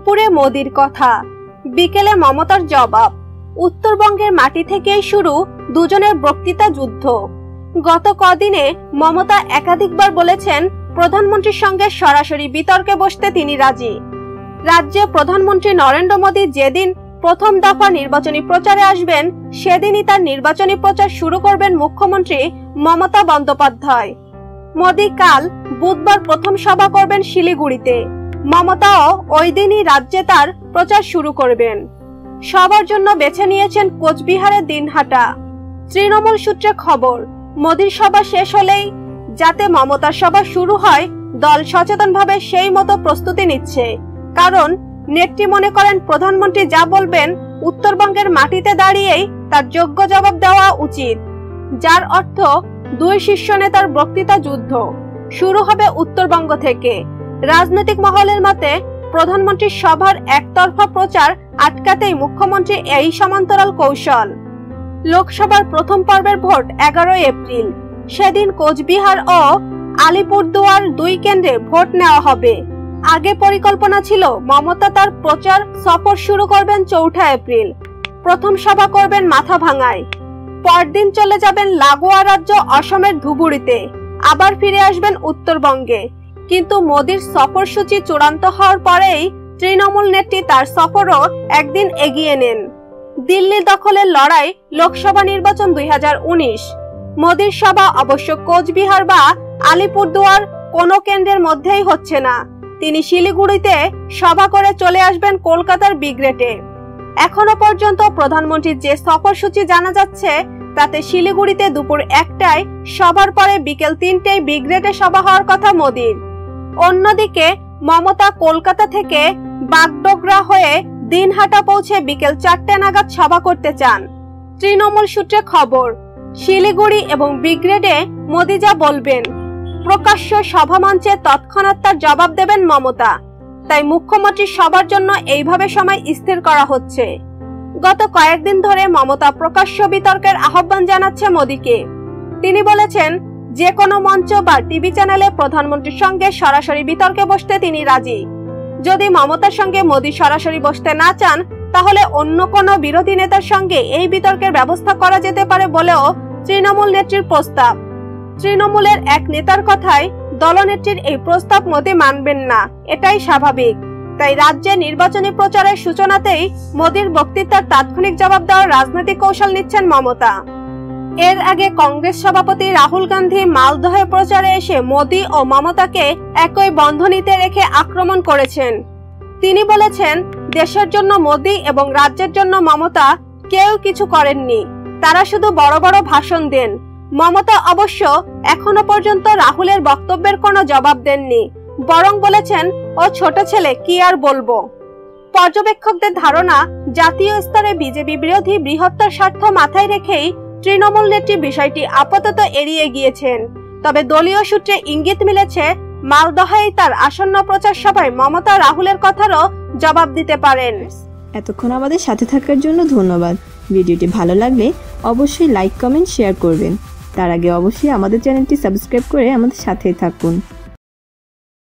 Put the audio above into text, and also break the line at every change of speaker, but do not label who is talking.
দুপুরে মোদির কথা। বিকেলে মমতার জবাব। উত্তরবঙ্গের মাটি থেকেই শুরু দুজনের বক্তৃতা যুদ্ধ। গত কদিনে মমতা একাধিকবার বলেছেন, প্রধানমন্ত্রীর সঙ্গে সরাসরি বিতর্কে বসতে তিনি রাজি। রাজ্যে প্রধানমন্ত্রী নরেন্দ্র মোদী যেদিন প্রথম দফা নির্বাচনী প্রচারে আসবেন, সেদিনই তার নির্বাচনী প্রচার শুরু করবেন মুখ্যমন্ত্রী মমতা বন্দ্যোপাধ্যায়। মোদী কাল বুধবার প্রথম সভা করবেন শিলিগুড়িতে। মমতাও ওই দিনই রাজ্যে তার প্রচার শুরু করবেন। সবার জন্য বেছে নিয়েছেন কোচবিহারের দিনহাটা। তৃণমূল সূত্রে খবর, মোদীর সভা শেষ হলেই যাতে মমতার সভা শুরু হয়, দল সচেতনভাবে সেই মতো প্রস্তুতি নিচ্ছে। কারণ নেত্রী মনে করেন প্রধানমন্ত্রী যা বলবেন, উত্তরবঙ্গের মাটিতে দাঁড়িয়েই তার যোগ্য জবাব দেওয়া উচিত। যার অর্থ দুই শীর্ষ নেতার বক্তৃতা যুদ্ধ। শুরু হবে উত্তরবঙ্গ থেকে। রাজনৈতিক মহলের মতে প্রধানমন্ত্রীর সভার একতরফা প্রচার আটকাতেই মুখ্যমন্ত্রী এই সমান্তরাল কৌশল। লোকসভার প্রথম পর্বের ভোট এগারোই এপ্রিল। সেদিন কোচবিহার ও আলিপুরদুয়ার দুই কেন্দ্রে ভোট নেওয়া হবে। আগে পরিকল্পনা ছিল, মমতা তার প্রচার সফর শুরু করবেন চৌঠা এপ্রিল। প্রথম সভা করবেন মাথা ভাঙায়। পরদিন চলে যাবেন লাগোয়া রাজ্য অসমের ধুবুড়িতে আবার ফিরে আসবেন উত্তরবঙ্গে। কিন্তু মোদির সফরসূচি চূড়ান্ত হওয়ার পরেই তৃণমূল নেত্রী তার সফরও একদিন এগিয়ে নেন। দিল্লি দখলের লড়াই লোকসভা নির্বাচন দুই মোদির সভা অবশ্য কোচবিহার বা আলিপুরদুয়ার কোনো কেন্দ্রের মধ্যেই হচ্ছে না। তিনি শিলিগুড়িতে সভা করে চলে আসবেন কলকাতার বিগ্রেটে এখনও পর্যন্ত প্রধানমন্ত্রীর যে সফরসূচি জানা যাচ্ছে, তাতে শিলিগুড়িতে দুপুর একটায় সভার পরে বিকেল তিনটেয় বিগ্রেটে সভা হওয়ার কথা মোদির। অন্যদিকে মমতা কলকাতা থেকে বাগডোগরা হয়ে দিনহাটা পৌঁছে বিকেল চারটে নাগাদ সভা করতে চান। তৃণমূল সূত্রে খবর, শিলিগুড়ি এবং বিগ্রেডে মোদি যা বলবেন, প্রকাশ্য সভা মঞ্চে তৎক্ষণাৎ তার জবাব দেবেন মমতা। তাই মুখ্যমন্ত্রী সবার জন্য এইভাবে সময় স্থির করা হচ্ছে। গত কয়েকদিন ধরে মমতা প্রকাশ্য বিতর্কের আহ্বান জানাচ্ছে মোদীকে। তিনি বলেছেন যে কোনো মঞ্চ বা টিভি চ্যানেলে প্রধানমন্ত্রীর সঙ্গে সরাসরি বিতর্কে বসতে তিনি রাজি। যদি মমতার সঙ্গে মোদী সরাসরি বসতে না চান, তাহলে অন্য কোনো বিরোধী নেতার সঙ্গে এই বিতর্কের ব্যবস্থা করা যেতে পারে বলেও তৃণমূল নেত্রীর প্রস্তাব। তৃণমূলের এক নেতার কথায়, দলনেত্রীর এই প্রস্তাব মোদী মানবেন না, এটাই স্বাভাবিক। তাই রাজ্যে নির্বাচনী প্রচারের সূচনাতেই মোদীর বক্তৃতার তাৎক্ষণিক জবাব দেওয়ার রাজনৈতিক কৌশল নিচ্ছেন মমতা। এর আগে কংগ্রেস সভাপতি রাহুল গান্ধী মালদহে প্রচারে এসে মোদী ও মমতাকে একই বন্ধনীতে রেখে আক্রমণ করেছেন। তিনি বলেছেন, দেশের জন্য মোদি এবং রাজ্যের জন্য মমতা কেউ কিছু করেননি। তারা শুধু বড় বড় ভাষণ দেন। মমতা অবশ্য এখনও পর্যন্ত রাহুলের বক্তব্যের কোনো জবাব দেননি। বরং বলেছেন, ও ছোট ছেলে, কি আর বলব? পর্যবেক্ষকদের ধারণা, জাতীয় স্তরে বিজেপি বিরোধী বৃহত্তর স্বার্থ মাথায় রেখেই তৃণমূল নেত্রী বিষয়টি আপাতত এড়িয়ে গিয়েছেন। তবে দলীয় সূত্রে ইঙ্গিত মিলেছে মালদহাই তার আসন্ন প্রচার সভায় মমতা রাহুলের কথারও জবাব দিতে পারেন।
এতক্ষণ আমাদের সাথে থাকার জন্য ধন্যবাদ। ভিডিওটি ভালো লাগলে অবশ্যই লাইক, কমেন্ট, শেয়ার করবেন। তার আগে অবশ্যই আমাদের চ্যানেলটি সাবস্ক্রাইব করে আমাদের সাথেই থাকুন।